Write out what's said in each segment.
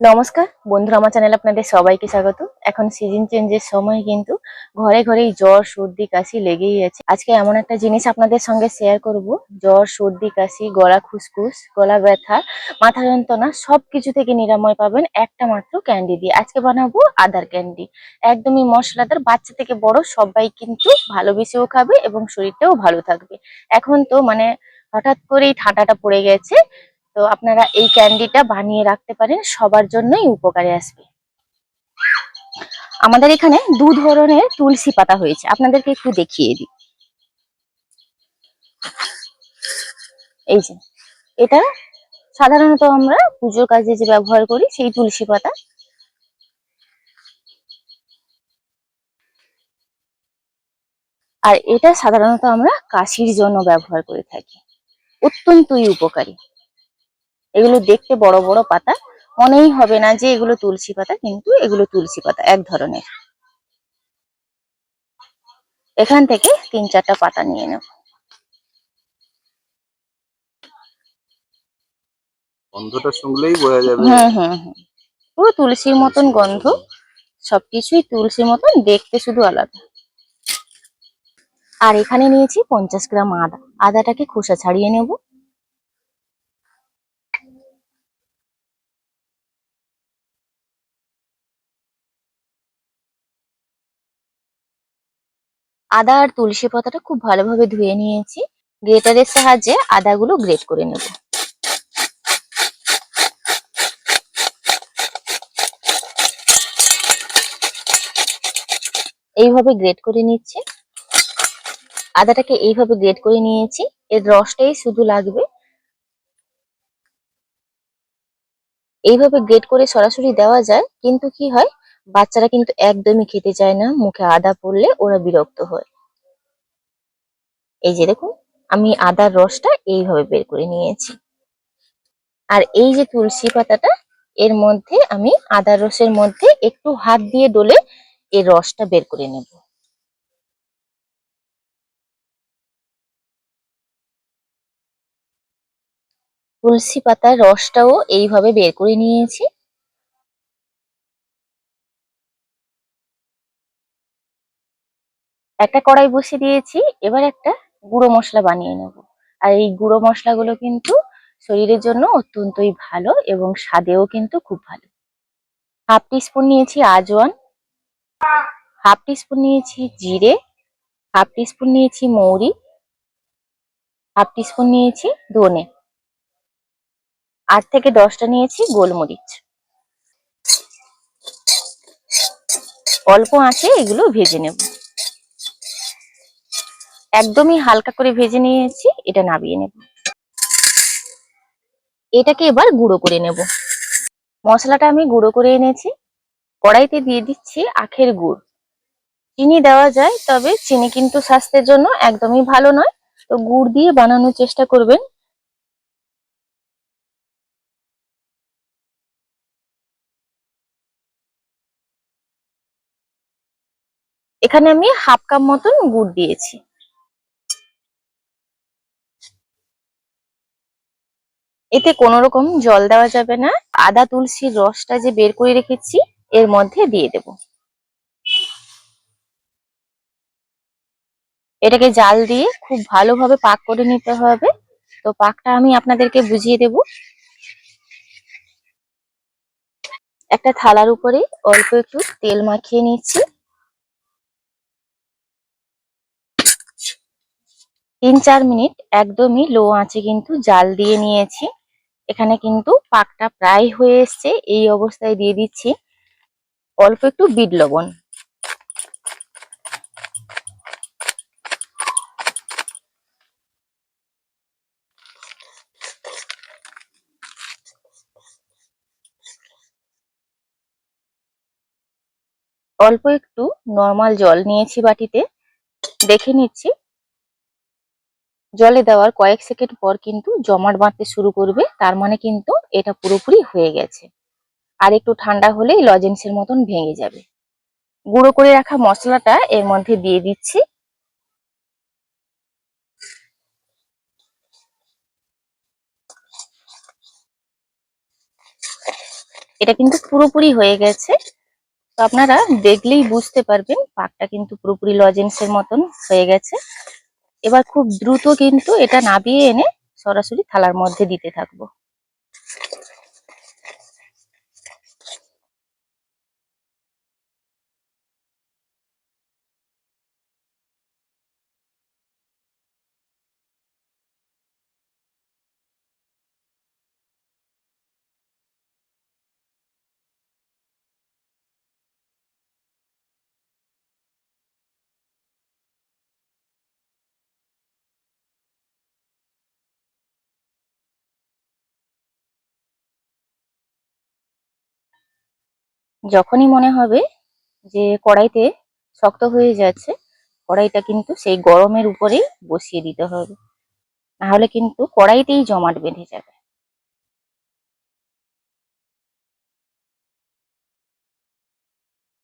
নমস্কার, বন্ধুরা, আমার চ্যানেলে আপনাদের সবাইকে স্বাগত। এখন সিজন চেঞ্জের সময় কিন্তু ঘরে ঘরেই জ্বর, সর্দি, কাশি লেগেই আছে। আজকে এমন একটা জিনিস আপনাদের সঙ্গে শেয়ার করব। জ্বর, সর্দি, কাশি, গলা খুসখুস, গলা ব্যথা, মাথা যন্ত্রণা, সবকিছু থেকে নিরাময় পাবেন একটা মাত্র ক্যান্ডি দিয়ে। আজকে বানাবো আদার ক্যান্ডি একদমই মশলাদার বাচ্চা থেকে বড় সবাই কিন্তু ভালোবেসেও খাবে এবং শরীরটাও ভালো থাকবে। এখন তো মানে হঠাৎ করেই ঠান্ডাটা পড়ে গেছে। তো আপনারা এই ক্যান্ডিটা বানিয়ে রাখতে পারেন, সবার জন্যই উপকারে আসবে। আমাদের এখানে দু ধরনের তুলসী পাতা হয়েছে, আপনাদেরকে একটু দেখিয়ে দিই। এই যে, এটা সাধারণত আমরা পুজোর কাজে যে ব্যবহার করি, সেই তুলসী পাতা। আর এটা সাধারণত আমরা কাশির জন্য ব্যবহার করে থাকি, অত্যন্তই উপকারী। এগুলো দেখতে বড় বড় পাতা। মনেই হবে না যে এগুলো তুলসী পাতা কিন্তু এগুলো তুলসী পাতা এক ধরনের। এখান থেকে তিন চারটা পাতা নিয়ে নেব। গন্ধটা শুনলেই বোঝা যাবে। হুম হুম হুম। পুরো তুলসীর মতন গন্ধ। সবকিছুই তুলসীর মতন দেখতে শুধু আলাদা। আর এখানে নিয়েছি পঞ্চাশ গ্রাম আদা। আদাটাকে খোসা ছাড়িয়ে নেব। আদা আর তুলসী পাতাটা খুব ভালোভাবে ধুয়ে নিয়েছি। গ্রেটারের সাহায্যে আদাগুলো গ্রেট করে নেব। এইভাবে গ্রেট করে নিচ্ছি। আদাটাকে এইভাবে গ্রেট করে নিয়েছি। এর রসটাই শুধু লাগবে। এইভাবে গ্রেট করে সরাসরি দেওয়া যায়, কিন্তু কি হয়? বাচ্চারা কিন্তু একদমই খেতে চায় না, মুখে আদা পড়লে ওরা বিরক্ত হয়। এই যে দেখুন, আমি আদার রসটা এইভাবে বের করে নিয়েছি। আর এই যে তুলসী পাতাটা, এর মধ্যে আমি আদার রসের মধ্যে একটু হাত দিয়ে ডলে এর রসটা বের করে নেব। তুলসী পাতার রসটাও এইভাবে বের করে নিয়েছি। একটা কড়াই বসিয়ে দিয়েছি, এবার একটা গুঁড়ো মশলা বানিয়ে নেব। আর এই গুঁড়ো মশলাগুলো কিন্তু শরীরের জন্য অত্যন্তই ভালো এবং স্বাদেও কিন্তু খুব ভালো। হাফ টিস্পুন নিয়েছি আজওয়ান, হাফ টিস্পুন নিয়েছি জিরে, হাফ টিস্পুন নিয়েছি মৌরি, হাফ টিস্পুন নিয়েছি ধনে। আট থেকে দশটা নিয়েছি গোলমরিচ। অল্প আঁচে এগুলো ভেজে নেব। একদমই হালকা করে ভেজে নিয়েছি, এটা নাবিয়ে নেব। এটাকে এবার গুঁড়ো করে নেব। মশলাটা আমি গুঁড়ো করে এনেছি। কড়াইতে দিয়ে দিচ্ছি আখের গুড়। চিনি দেওয়া যায়, তবে চিনি কিন্তু স্বাস্থ্যের জন্য একদমই ভালো নয়। তো গুড় দিয়ে বানানোর চেষ্টা করবেন। এখানে আমি হাফ কাপ মতন গুড় দিয়েছি। এতে কোনো রকম জল দেওয়া যাবে না। আদা, তুলসীর রসটা যে বের করে রেখেছি, এর মধ্যে দিয়ে দেব। এটাকে জাল দিয়ে খুব ভালোভাবে পাক করে নিতে হবে। তো পাকটা আমি আপনাদেরকে বুঝিয়ে দেব। একটা থালার উপরে অল্প একটু তেল মাখিয়ে নিচ্ছি তিন চার মিনিট একদমই লো আঁচে কিন্তু জাল দিয়ে নিয়েছি। এখানে কিন্তু পাকটা প্রায় হয়ে এসছে। এই অবস্থায় দিয়ে দিচ্ছি অল্প একটু বিট লবণ। অল্প একটু নর্মাল জল নিয়েছি বাটিতে। দেখে নিচ্ছি জলে দেওয়ার কয়েক সেকেন্ড পর কিন্তু জমাট বাঁধতে শুরু করবে, তার মানে কিন্তু এটা পুরোপুরি হয়ে গেছে। আর একটু ঠান্ডা হলেই লজেন্সের মতন ভেঙে যাবে। গুঁড়ো করে রাখা মশলাটা এর মধ্যে দিয়ে দিচ্ছি। এটা কিন্তু পুরোপুরি হয়ে গেছে। তো আপনারা দেখলেই বুঝতে পারবেন, পাকটা কিন্তু পুরোপুরি লজেন্সের মতন হয়ে গেছে। এবার খুব দ্রুত কিন্তু এটা নাবিয়ে এনে সরাসরি থালার মধ্যে দিতে থাকব। যখনই মনে হবে যে কড়াইতে শক্ত হয়ে যাচ্ছে, কড়াইটা কিন্তু সেই গরমের উপরেই বসিয়ে দিতে হবে। নাহলে কিন্তু কড়াইতেই জমাট বেঁধে যাবে।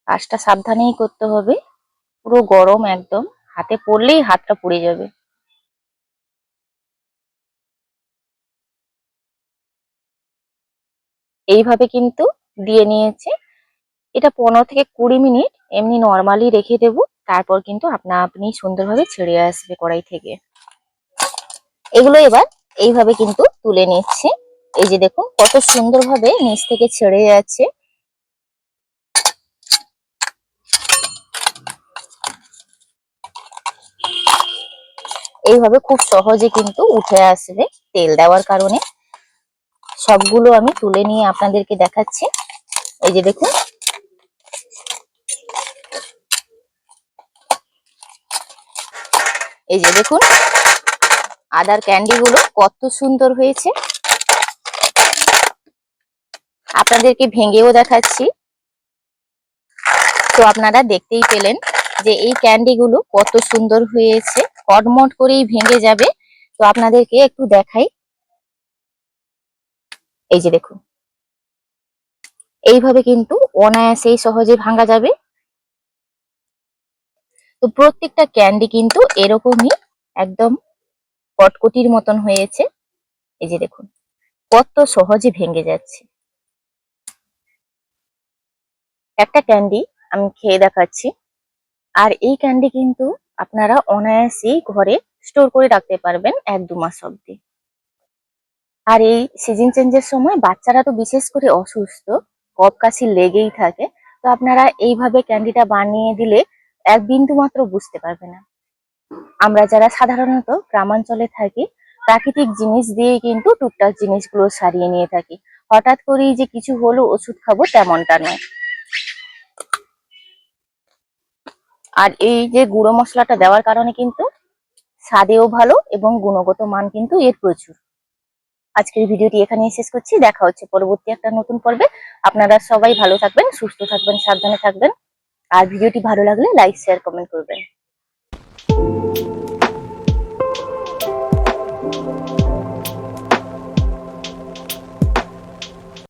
কাজটা সাবধানেই করতে হবে। পুরো গরম একদম হাতে পড়লেই হাতটা পুড়ে যাবে। এইভাবে কিন্তু দিয়ে নিয়েছে এটা পনেরো থেকে কুড়ি মিনিট এমনি নর্মালি রেখে দেব। তারপর কিন্তু আপনা আপনি সুন্দরভাবে ছেড়ে আসবে কড়াই থেকে। এগুলো এবার এইভাবে কিন্তু তুলে নিচ্ছি। এই যে দেখুন, কত সুন্দরভাবে নিচ থেকে ছেড়ে যাচ্ছে। এইভাবে খুব সহজে কিন্তু উঠে আসবে তেল দেওয়ার কারণে। সবগুলো আমি তুলে নিয়ে আপনাদেরকে দেখাচ্ছি। এই যে দেখুন এই যে দেখুন, আদার ক্যান্ডি গুলো কত সুন্দর হয়েছে। আপনাদেরকে ভেঙেও দেখাচ্ছি। তো আপনারা দেখতেই পেলেন যে এই ক্যান্ডি গুলো কত সুন্দর হয়েছে। কটমট করেই ভেঙে যাবে। তো আপনাদেরকে একটু দেখাই। এই যে দেখুন, এইভাবে কিন্তু অনায়াসেই সহজে ভাঙা যাবে। তো প্রত্যেকটা ক্যান্ডি কিন্তু এরকমই একদম কটকটির মতন হয়েছে। এই যে দেখুন, কত সহজে ভেঙে যাচ্ছে। একটা ক্যান্ডি আমি খেয়ে দেখাচ্ছি। আর এই ক্যান্ডি কিন্তু আপনারা অনায়াসেই ঘরে স্টোর করে রাখতে পারবেন এক দু মাস অব্দি আর এই সিজন চেঞ্জের সময় বাচ্চারা তো বিশেষ করে অসুস্থ, কফ কাশি লেগেই থাকে। তো আপনারা এইভাবে ক্যান্ডিটা বানিয়ে দিলে এক বিন্দু মাত্র বুঝতে পারবে না। আমরা যারা সাধারণত গ্রামাঞ্চলে থাকি, প্রাকৃতিক জিনিস দিয়ে কিন্তু টুকটাক জিনিসগুলো সারিয়ে নিয়ে থাকি। হঠাৎ করেই যে কিছু হলো, ওষুধ খাব তেমনটা নয়। আর এই যে গুঁড়ো মশলাটা দেওয়ার কারণে কিন্তু স্বাদেও ভালো এবং গুণগত মান কিন্তু এর প্রচুর। আজকের ভিডিওটি এখানেই শেষ করছি। দেখা হচ্ছে পরবর্তী একটা নতুন পর্বে। আপনারা সবাই ভালো থাকবেন, সুস্থ থাকবেন, সাবধানে থাকবেন। আর ভিডিওটি ভালো লাগলে লাইক শেয়ার কমেন্ট করবেন।